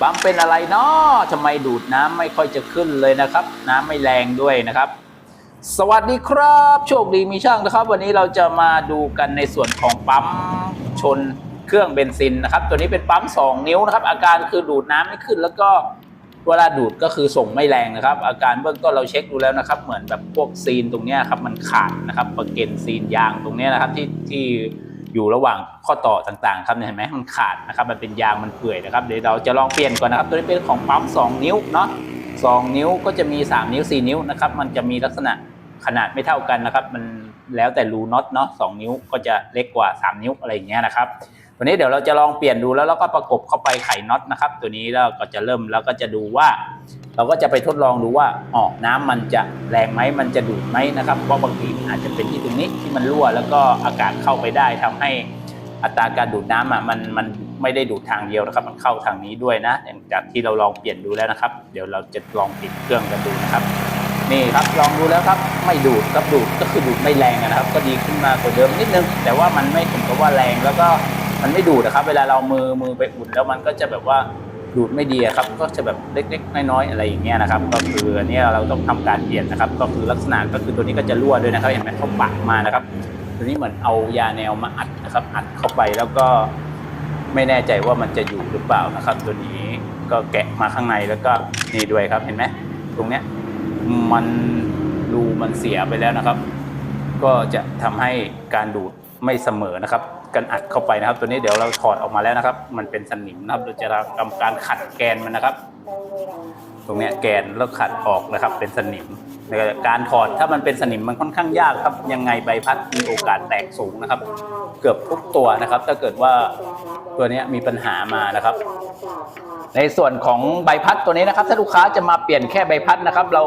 ปั๊มเป็นอะไรเนาะทำไมดูดน้ำไม่ค่อยจะขึ้นเลยนะครับ น้ำไม่แรงด้วยนะครับ สวัสดีครับ โชคดีมีช่างนะครับ วันนี้เราจะมาดูกันในส่วนของปั๊มชนเครื่องเบนซินนะครับ ตัวนี้เป็นปั๊ม 2 นิ้วนะครับ อาการคือดูดน้ำไม่ขึ้น แล้วก็เวลาดูดก็คือส่งไม่แรงนะครับ อาการเบื้องต้นเราเช็คดูแล้วนะครับ เหมือนแบบพวกซีนตรงนี้ครับมันขาดนะครับประเก็นซีนยางตรงนี้นะครับที่ที่ อยู่ระหว่างข้อต่อต่างๆครับเห็นไหมมันขาดนะครับมันเป็นยางมันเปื่อยนะครับเดี๋ยวเราจะลองเปลี่ยนก่อนนะครับ ตัวนี้เป็นของปั๊ม2 นิ้วเนาะ2นิ้วก็จะมี 3 นิ้ว 4 นิ้วนะครับมันจะมีลักษณะขนาดไม่เท่ากันนะครับ มันแล้วแต่รูน็อตเนาะสองนิ้วก็จะเล็กกว่า 3 นิ้วอะไรอย่างเงี้ยนะครับตัวนี้เดี๋ยวเราจะลองเปลี่ยนดูแล้วเราก็ประกบเข้าไปไขน็อตนะครับ ตัวนี้เราก็จะเริ่มแล้วก็จะดูว่า เราก็จะไปทดลองดูว่าอ๋อน้ำมันจะแรงไหมมันจะดูดไหมนะครับเพราะบางทีอาจจะเป็นที่ตรงนี้ที่มันรั่ว แล้วก็อากาศเข้าไปได้ทำให้อัตราการดูดน้ำอะมันมันไม่ได้ดูดทางเดียวนะครับ มันเข้าทางนี้ด้วยนะจากที่เราลองเปลี่ยนดูแล้วนะครับ เดี๋ยวเราจะลองปิดเครื่องกันดูนะครับนี่ครับลองดูแล้วครับไม่ดูดครับดูดก็คือดูดไม่แรงนะครับ ก็ดีขึ้นมากว่าเดิมนิดนึง แต่ว่ามันไม่ถึงกับว่าแรงแล้วก็มันไม่ดูดนะครับ เวลาเรามือมือไปอุ่นแล้วมันก็จะแบบว่า ดูดไม่ดีครับก็จะแบบเล็กๆน้อยๆอะไรอย่างเงี้ยนะครับก็คืออันนี้เราต้องทำการเปลี่ยนนะครับ ก็คือลักษณะก็คือตัวนี้ก็จะรั่วด้วยนะครับเห็นไหมเขาปะมานะครับ ตัวนี้เหมือนเอายาแนวมาอัดนะครับอัดเข้าไปแล้วก็ไม่แน่ใจว่ามันจะอยู่หรือเปล่านะครับ ตัวนี้ก็แกะมาข้างในแล้วก็นี่ด้วยครับเห็นไหมตรงเนี้ยมันรูมันเสียไปแล้วนะครับ ก็จะทำให้การดูดไม่เสมอนะครับ กันอัดเข้าไปนะครับ ตัวนี้เดี๋ยวเราถอดออกมาแล้วนะครับ มันเป็นสนิมนะครับเราจะทำการขัดแกนมันนะครับ ตรงนี้แกนแล้วขัดออกนะครับ เป็นสนิมในการถอดถ้ามันเป็นสนิมมันค่อนข้างยากครับ ยังไงใบพัดมีโอกาสแตกสูงนะครับ เกือบทุกตัวนะครับ ถ้าเกิดว่า ตัวนี้มีปัญหามานะครับ ในส่วนของใบพัดตัวนี้นะครับ ถ้าลูกค้าจะมาเปลี่ยนแค่ใบพัดนะครับ เรา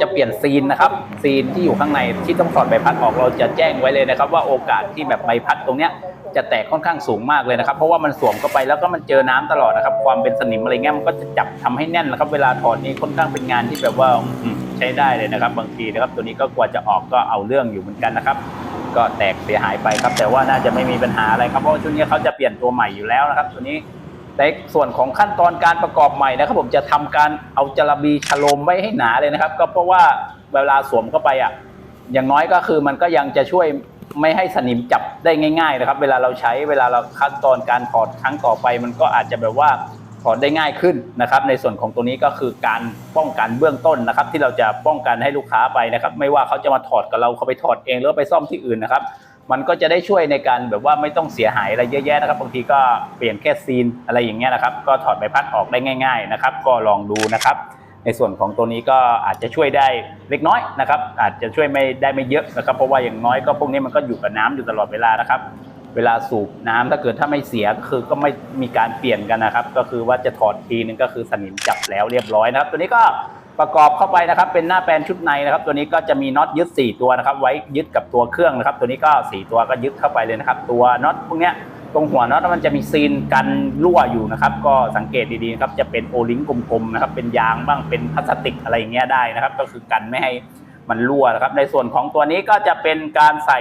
จะเปลี่ยนซีนนะครับ ซีนที่อยู่ข้างในที่ต้องถอดใบพัดออกเราจะแจ้งไว้เลยนะครับ ว่าโอกาสที่แบบใบพัดตรงเนี้ยจะแตกค่อนข้างสูงมากเลยนะครับ เพราะว่ามันสวมเข้าไปแล้วก็มันเจอน้ำตลอดนะครับ ความเป็นสนิมอะไรเงี้ยมันก็จะจับทำให้แน่นนะครับ เวลาถอดนี่ค่อนข้างเป็นงานที่แบบว่าใช้ได้เลยนะครับ บางทีนะครับ ตัวนี้ก็กว่าจะออกก็เอาเรื่องอยู่เหมือนกันนะครับ ก็แตกเสียหายไปครับ แต่ว่าน่าจะไม่มีปัญหาอะไรครับเพราะชุดนี้เขาจะเปลี่ยนตัวใหม่อยู่แล้วนะครับตัวนี้ในส่วนของขั้นตอนการประกอบใหม่นะครับ ผมจะทำการเอาจระบีฉโลมไว้ให้หนาเลยนะครับ ก็เพราะว่าเวลาสวมเข้าไปอะอย่างน้อยก็คือมันก็ยังจะช่วยไม่ให้สนิมจับได้ง่าย ๆ นะครับ เวลาเราใช้เวลาเราขั้นตอนการถอดครั้งต่อไป มันก็อาจจะแบบว่า ถอดได้ง่ายขึ้นนะครับ ในส่วนของตัวนี้ก็คือการป้องกันเบื้องต้นนะครับ ที่เราจะป้องกันให้ลูกค้าไปนะครับ ไม่ว่าเขาจะมาถอดกับเราเขาไปถอดเองหรือไปซ่อมที่อื่นนะครับ มันก็จะได้ช่วยในการแบบว่าไม่ต้องเสียหายอะไรเยอะแยะนะครับบางทีก็เปลี่ยนแค่ซีนอะไรอย่างเงี้ยนะครับ ก็ถอดใบพัดออกได้ง่าย ๆนะครับ ก็ลองดูนะครับในส่วนของตัวนี้ก็อาจจะช่วยได้เล็กน้อยนะครับ อาจจะช่วยไม่ได้ไม่เยอะนะครับ เพราะว่าอย่างน้อยก็พวกนี้มันก็อยู่กับน้ำอยู่ตลอดเวลานะครับ เวลาสูบน้ำถ้าเกิดถ้าไม่เสียก็คือก็ไม่มีการเปลี่ยนกันนะครับ ก็คือว่าจะถอดทีนึงก็คือสนิมจับแล้วเรียบร้อยนะครับ ตัวนี้ก็ประกอบเข้าไปนะครับ เป็นหน้าแปลนชุดในนะครับ ตัวนี้ก็จะมีน็อตยึด 4 ตัวนะครับ ไว้ยึดกับตัวเครื่องนะครับ ตัวนี้ก็ 4 ตัวก็ยึดเข้าไปเลยนะครับ ตัวน็อตพวกเนี้ยตรงหัวน็อตมันจะมีซีนกันรั่วอยู่นะครับ ก็สังเกตดีๆนะครับจะเป็นโอลิงกลมๆนะครับ เป็นยางบ้างเป็นพลาสติกอะไรอย่างเงี้ยได้นะครับ ก็คือกันไม่ให้มันรั่วนะครับ ในส่วนของตัวนี้ก็จะเป็นการใส่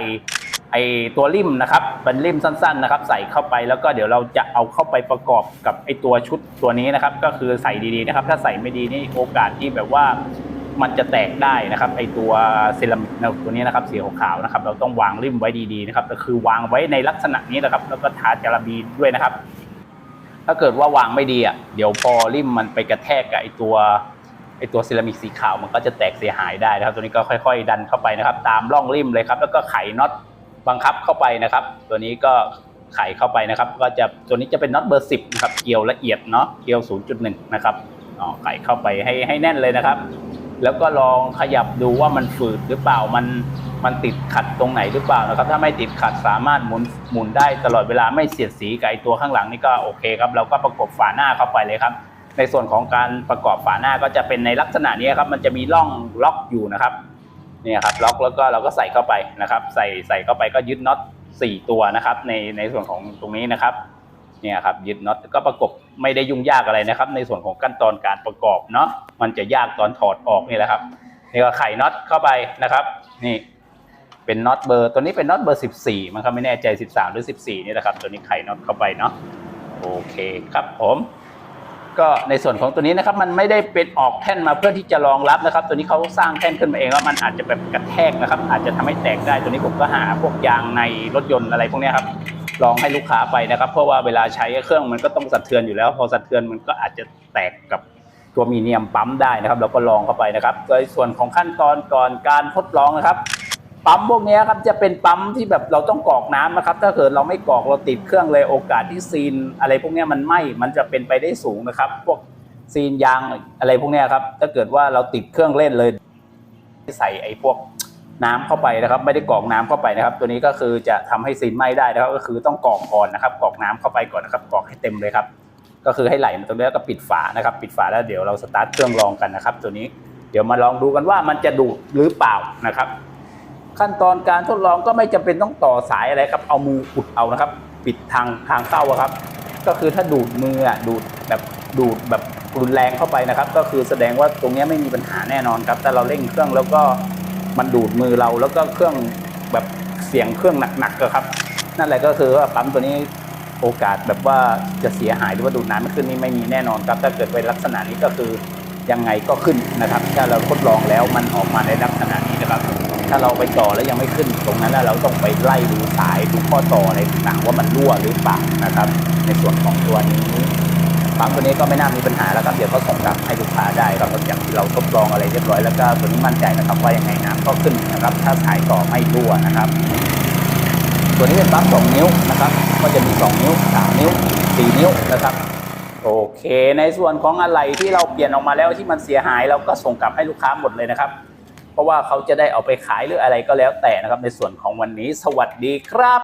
ไอตัวริมนะครับเป็นริมสั้นๆนะครับ ใส่เข้าไปแล้วก็เดี๋ยวเราจะเอาเข้าไปประกอบกับไอตัวชุดตัวนี้นะครับ ก็คือใส่ดีๆนะครับ ถ้าใส่ไม่ดีนี่โอกาสที่แบบว่ามันจะแตกได้นะครับไอตัวเซรามิกตัวนี้นะครับสีขาวๆนะครับ เราต้องวางริมไว้ดีๆนะครับก็คือวางไว้ในลักษณะนี้นะครับ แล้วก็ทาจาระบีด้วยนะครับ ถ้าเกิดว่าวางไม่ดีอะเดี๋ยวพอริมมันไปกระแทกกับไอตัวไอตัวเซรามิกสีขาวมันก็จะแตกเสียหายได้นะครับ ตัวนี้ก็ค่อย ๆ ดันเข้าไปนะครับ ตามร่องริมเลยครับ แล้วก็ไขน็อต บังคับเข้าไปนะครับ ตัวนี้ก็ไขเข้าไปนะครับ ก็จะตัวนี้จะเป็นน็อตเบอร์10นะครับเกลียวละเอียดเนาะเกลียว 0.1 นะครับอ๋อไขเข้าไปให้ให้แน่นเลยนะครับ แล้วก็ลองขยับดูว่ามันฝืดหรือเปล่ามันมันติดขัดตรงไหนหรือเปล่านะครับ ถ้าไม่ติดขัดสามารถหมุนหมุนได้ตลอดเวลาไม่เสียดสีกับไอตัวข้างหลังนี่ก็โอเคครับเราก็ประกบฝาหน้าเข้าไปเลยครับ ในส่วนของการประกอบฝาหน้าก็จะเป็นในลักษณะนี้ครับมันจะมีร่องล็อกอยู่นะครับ เนี่ยครับล็อกแล้วก็เราก็ใส่เข้าไปนะครับ ใส่ใส่เข้าไปก็ยึดน็อตสี่ตัวนะครับในในส่วนของตรงนี้นะครับเนี่ยครับยึดน็อตก็ประกบไม่ได้ยุ่งยากอะไรนะครับ ในส่วนของขั้นตอนการประกอบเนาะมันจะยากตอนถอดออกนี่แหละครับนี่ก็ไขน็อตเข้าไปนะครับ นี่เป็นน็อตเบอร์ตัวนี้เป็นน็อตเบอร์ 14 มันก็ไม่แน่ใจ 13 หรือ 14 นี่แหละครับ ตัวนี้ไขน็อตเข้าไปเนาะโอเคครับผม ก็ในส่วนของตัวนี้นะครับมันไม่ได้เป็นออกแท่นมาเพื่อที่จะรองรับนะครับ ตัวนี้เขาสร้างแท่นขึ้นมาเองแล้วมันอาจจะแบบกระแทกนะครับ อาจจะทำให้แตกได้ตัวนี้ผมก็หาพวกยางในรถยนต์อะไรพวกนี้ครับลองให้ลูกค้าไปนะครับ เพราะว่าเวลาใช้เครื่องมันก็ต้องสะเทือนอยู่แล้ว พอสะเทือนมันก็อาจจะแตกกับตัวมีเนียมปั๊มได้นะครับ เราก็ลองเข้าไปนะครับโดยส่วนของขั้นตอนก่อนการทดลองนะครับ ปั๊มพวกนี้ครับจะเป็นปั๊มที่แบบเราต้องกรอกน้ำนะครับ ถ้าเกิดเราไม่กรอกเราติดเครื่องเลยโอกาสที่ซีน อะไรพวกนี้มันไหม้มันจะเป็นไปได้สูงนะครับ พวกซีนยางอะไรพวกนี้ครับ ถ้าเกิดว่าเราติดเครื่องเล่นเลย ใส่ไอ้พวกน้ำเข้าไปนะครับ ไม่ได้กรอกน้ำเข้าไปนะครับ ตัวนี้ก็คือจะทำให้ซีนไหม้ได้นะครับ ก็คือต้องกรอกก่อนนะครับกรอกน้ำเข้าไปก่อนนะครับกรอกให้เต็มเลยครับก็คือให้ไหลมาตรงนี้แล้วก็ปิดฝานะครับ ปิดฝาแล้วเดี๋ยวเราสตาร์ทเครื่องลองกันนะครับ ตัวนี้เดี๋ยวมาลองดูกันว่ามันจะดูดหรือเปล่านะครับ ขั้นตอนการทดลองก็ไม่จำเป็นต้องต่อสายอะไรครับ เอามืออุดเอานะครับ ปิดทางทางเข้าครับ ก็คือถ้าดูดมืออะดูดแบบดูดแบบรุนแรงเข้าไปนะครับ ก็คือแสดงว่าตรงนี้ไม่มีปัญหาแน่นอนครับถ้าเราเร่งเครื่องแล้วก็มันดูดมือเราแล้วก็เครื่องแบบเสียงเครื่องหนักๆก็ครับ นั่นแหละก็คือว่าปั๊มตัวนี้โอกาสแบบว่าจะเสียหายหรือว่าดูดน้ำไม่ขึ้นนี่ไม่มีแน่นอนครับ ถ้าเกิดเป็นลักษณะนี้ก็คือ ยังไงก็ขึ้นนะครับ ถ้าเราทดลองแล้วมันออกมาในลักษณะนี้นะครับ ถ้าเราไปต่อแล้วยังไม่ขึ้นตรงนั้นแล้วเราต้องไปไล่ดูสายดูข้อต่ออะไรต่างๆว่ามันรั่วหรือเปล่านะครับ ในส่วนของตัวนี้ปั๊มตัวนี้ก็ไม่น่ามีปัญหาแล้วครับเดี๋ยวก็ส่งกลับให้ลูกค้าได้ครับอย่างที่เราทดลองอะไรเรียบร้อยแล้วก็ตัวนี้มั่นใจนะครับว่ายังไงน้ำก็ขึ้นนะครับ ถ้าสายต่อไม่รั่วนะครับ ตัวนี้เป็นปั๊ม2นิ้วนะครับ ก็จะมี 2 นิ้ว 3 นิ้ว 4 นิ้วนะครับ โอเค ในส่วนของอะไรที่เราเปลี่ยนออกมาแล้วที่มันเสียหายเราก็ส่งกลับให้ลูกค้าหมดเลยนะครับ เพราะว่าเขาจะได้เอาไปขายหรืออะไรก็แล้วแต่นะครับ ในส่วนของวันนี้สวัสดีครับ